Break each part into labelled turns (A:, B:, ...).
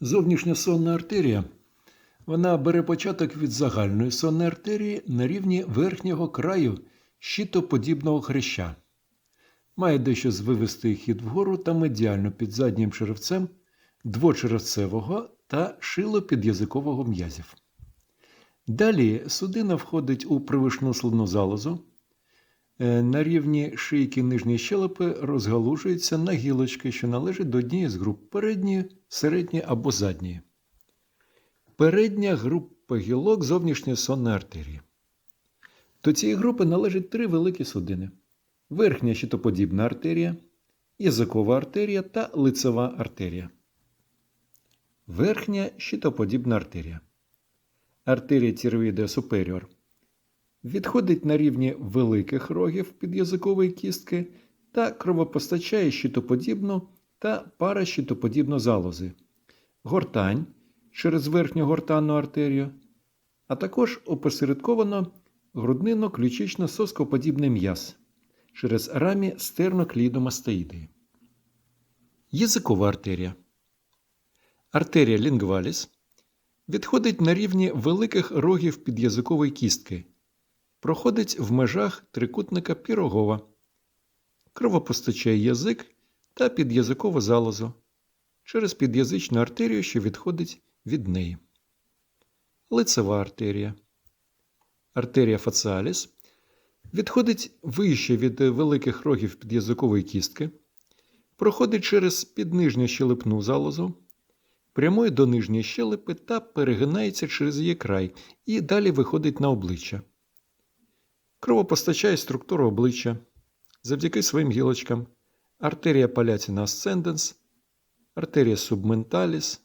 A: Зовнішня сонна артерія вона бере початок від загальної сонної артерії на рівні верхнього краю щитоподібного хряща. Має дещо звивистий хід вгору та медіально під заднім черевцем двочеревцевого та шилопід'язикового м'язів. Далі судина входить у привишну слинну залозу. Е, На рівні шийки нижньої щелепи розгалужується на гілочки, що належать до однієї з груп передньої, середньої або задньої. Передня група гілок зовнішньої сонної артерії. До цієї групи належать три великі судини: верхня щитоподібна артерія, язикова артерія та лицева артерія. Верхня щитоподібна артерія. Артерія тіровідео суперіор відходить на рівні великих рогів під'язикової кістки та кровопостачає щитоподібну та паращитоподібну залози, гортань через верхню гортанну артерію, а також опосередковано груднино-ключично-соскоподібний м'яз через рамі стерноклідомастеїди. Язикова артерія. Артерія лінгваліс відходить на рівні великих рогів під'язикової кістки, проходить в межах трикутника пірогова, кровопостачає язик та під'язикову залозу через під'язичну артерію, що відходить від неї. Лицева артерія. Артерія фаціаліс відходить вище від великих рогів під'язикової кістки, проходить через піднижню щелепну залозу, прямує до нижньої щелепи та перегинається через її край і далі виходить на обличчя. Кровопостачає структуру обличчя завдяки своїм гілочкам артерія палятіна асценденс, артерія субменталіс,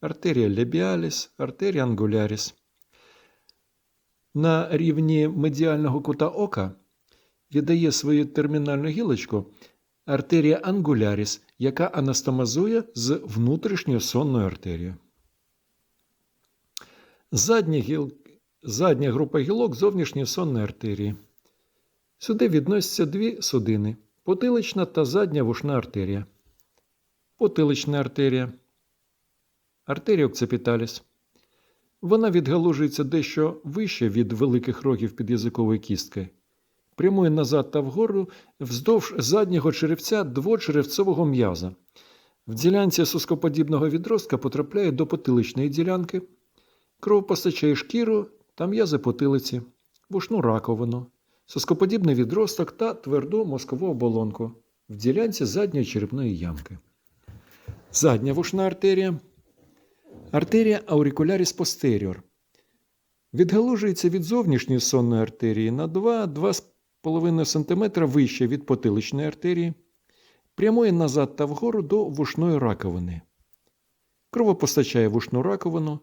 A: артерія лебіаліс, артерія ангуляріс. На рівні медіального кута ока віддає свою термінальну гілочку артерія ангуляріс, яка анастомазує з внутрішньою сонною артерією. Задня, гіл... Задня група гілок зовнішньої сонної артерії. Сюди відносяться дві судини потилична та задня вушна артерія. Потилична артерія. Артерія окцепіталіс. Вона відгалужується дещо вище від великих рогів під'язикової кістки, прямує назад та вгору вздовж заднього черевця двочеревцевого м'яза. В ділянці соскоподібного відростка потрапляє до потиличної ділянки, кров постачає шкіру та м'язи потилиці, вушну раковину, соскоподібний відросток та тверду мозкову оболонку в ділянці задньої черепної ямки. Задня вушна артерія. Артерія аурикуляріс постеріор. Відгалужується від зовнішньої сонної артерії на 2-2,5 см вище від потиличної артерії, прямує назад та вгору до вушної раковини. Кровопостачає вушну раковину,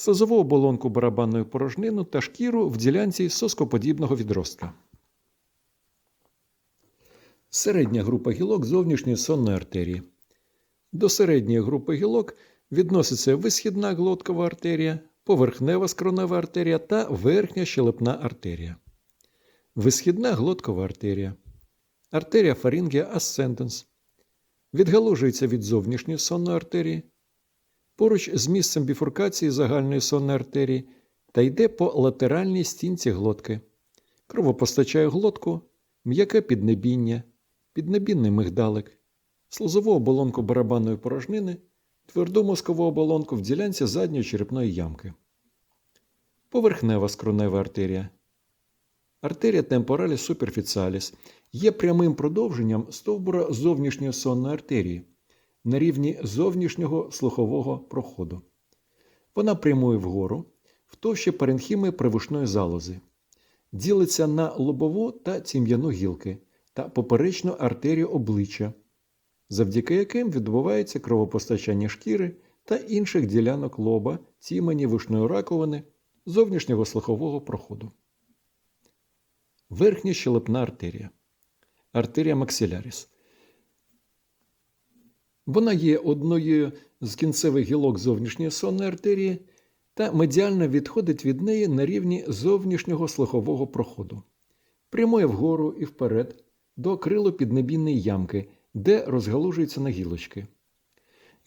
A: слизову оболонку барабанної порожнину та шкіру в ділянці соскоподібного відростка. Середня група гілок зовнішньої сонної артерії. До середньої групи гілок відноситься висхідна глоткова артерія, поверхнева скронева артерія та верхня щелепна артерія. Висхідна глоткова артерія. Артерія фарінгія асценденс. Відгалужується від зовнішньої сонної артерії. Поруч з місцем біфуркації загальної сонної артерії та йде по латеральній стінці глотки. Кровопостачає глотку, м'яке піднебіння, піднебінний мигдалик, слизову оболонку барабанної порожнини, тверду мозкову оболонку в ділянці задньої черепної ямки. Поверхнева скронева артерія. Артерія темпоралі суперфіціаліс є прямим продовженням стовбура зовнішньої сонної артерії на рівні зовнішнього слухового проходу. Вона прямує вгору в товщі паренхіми привушної залози, ділиться на лобову та тім'яну гілки та поперечну артерію обличчя, завдяки яким відбувається кровопостачання шкіри та інших ділянок лоба, тімені вушної раковини, зовнішнього слухового проходу. Верхня щелепна артерія. Артерія максиляріс. Вона є одною з кінцевих гілок зовнішньої сонної артерії та медіально відходить від неї на рівні зовнішнього слухового проходу, прямує вгору і вперед до крилопіднебінної ямки, де розгалужується на гілочки.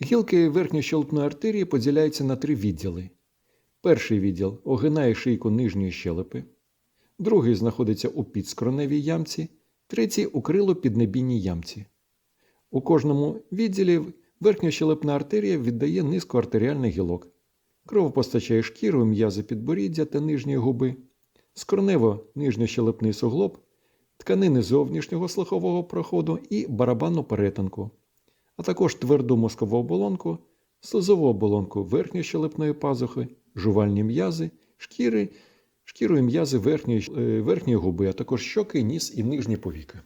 A: Гілки верхньощелепної артерії поділяються на три відділи. Перший відділ огинає шийку нижньої щелепи, другий знаходиться у підскроневій ямці, третій у крило-піднебійній ямці. У кожному відділі верхньощелепна артерія віддає низку артеріальних гілок. Кров постачає шкіру, м'язи підборіддя та нижньої губи, скронево нижньощелепний суглоб, тканини зовнішнього слухового проходу і барабанну перетинку, а також тверду мозкову оболонку, слизову оболонку верхньощелепної пазухи, жувальні м'язи, шкіри, шкіру і м'язи верхньої, е, верхньої губи, а також щоки, ніс і нижні повіки.